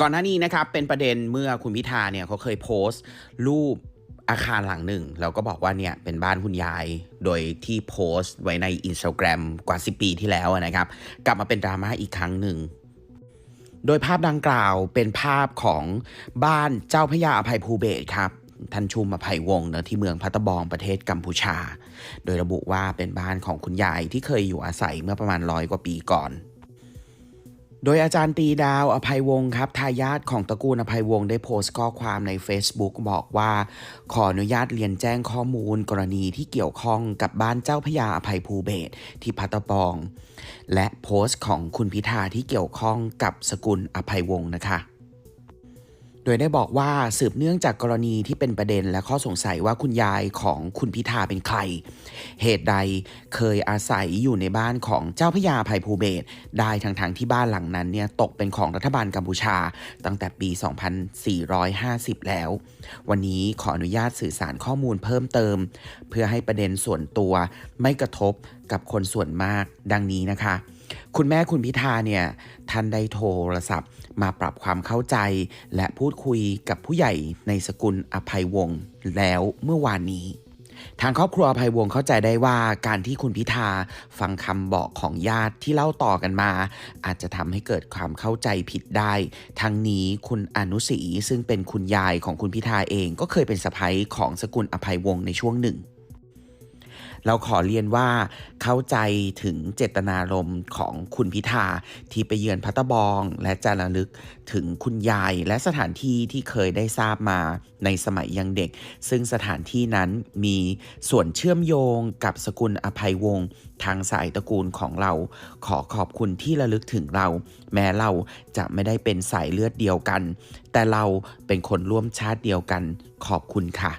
ก่อนหน้านี้นะครับเป็นประเด็นเมื่อคุณพิธาเนี่ยเขาเคยโพสต์ รูปอาคารหลังหนึ่งแล้วก็บอกว่าเนี่ยเป็นบ้านคุณยาย โดยที่โพสต์ไว้ใน Instagram กว่า 10 ปีที่แล้วนะครับ กลับมาเป็นดราม่าอีกครั้งหนึ่ง โดยภาพดังกล่าวเป็นภาพของบ้านเจ้าพระยาอภัยภูเบศครับท่านชุมอภัยวงศ์เนะที่เมืองพัตตบองประเทศกัมพูชา โดยระบุว่าเป็นบ้านของคุณยายที่เคยอยู่อาศัยเมื่อประมาณร้อยกว่าปีก่อน โดยอาจารย์ตีดาวอภัยวงศ์ครับทายาทของตระกูลอภัยวงศ์ได้โพสต์ข้อความใน Facebook บอกว่า ขออนุญาตเรียนแจ้งข้อมูลกรณีที่เกี่ยวข้องกับบ้านเจ้าพยาอภัยภูเบศที่พัตตบอง และโพสต์ของคุณพิธาที่เกี่ยวข้องกับสกุลอภัยวงศ์นะคะ โดยได้บอกว่าสืบเนื่องจากกรณีที่เป็นประเด็นและข้อสงสัยว่าคุณยายของคุณพิธาเป็นใคร เหตุใดเคยอาศัยอยู่ในบ้านของเจ้าพระยาภัยภูเบศได้ทั้งทงที่บ้านหลังนั้นเนี่ยตกเป็นของรัฐบาลกัมพูชา ตั้งแต่ปี 2450 แล้ว วันนี้ขออนุญาตสื่อสารข้อมูลเพิ่มเติม เพื่อให้ประเด็นส่วนตัวไม่กระทบกับคนส่วนมากดังนี้นะคะ คุณแม่คุณพิธาเนี่ยท่านได้โทรศัพท์ มาปรับความเข้าใจ และพูดคุยกับผู้ใหญ่ในสกุลอภัยวงศ์แล้วเมื่อวานนี้ ทางครอบครัวอภัยวงศ์เข้าใจได้ว่าการที่คุณพิธาฟังคำบอกของญาติที่เล่าต่อกันมา อาจจะทำให้เกิดความเข้าใจผิดได้ ทั้งนี้คุณอนุศรีซึ่งเป็นคุณยายของคุณพิธาเองก็เคยเป็นสะพ้ยของสกุลอภัยวงศ์ในช่วงหนึ่ง เราขอเรียนว่าเข้าใจถึงเจตนารมณ์ของคุณพิธาที่ไปเยือนพัตตบอง และจะระลึกถึงคุณยายและสถานที่ที่เคยได้ทราบมาในสมัยยังเด็ก ซึ่งสถานที่นั้นมีส่วนเชื่อมโยงกับสกุลอภัยวงศ์ทางสายตระกูลของเรา ขอขอบคุณที่ระลึกถึงเรา แม้เราจะไม่ได้เป็นสายเลือดเดียวกัน แต่เราเป็นคนร่วมชาติเดียวกัน ขอบคุณค่ะ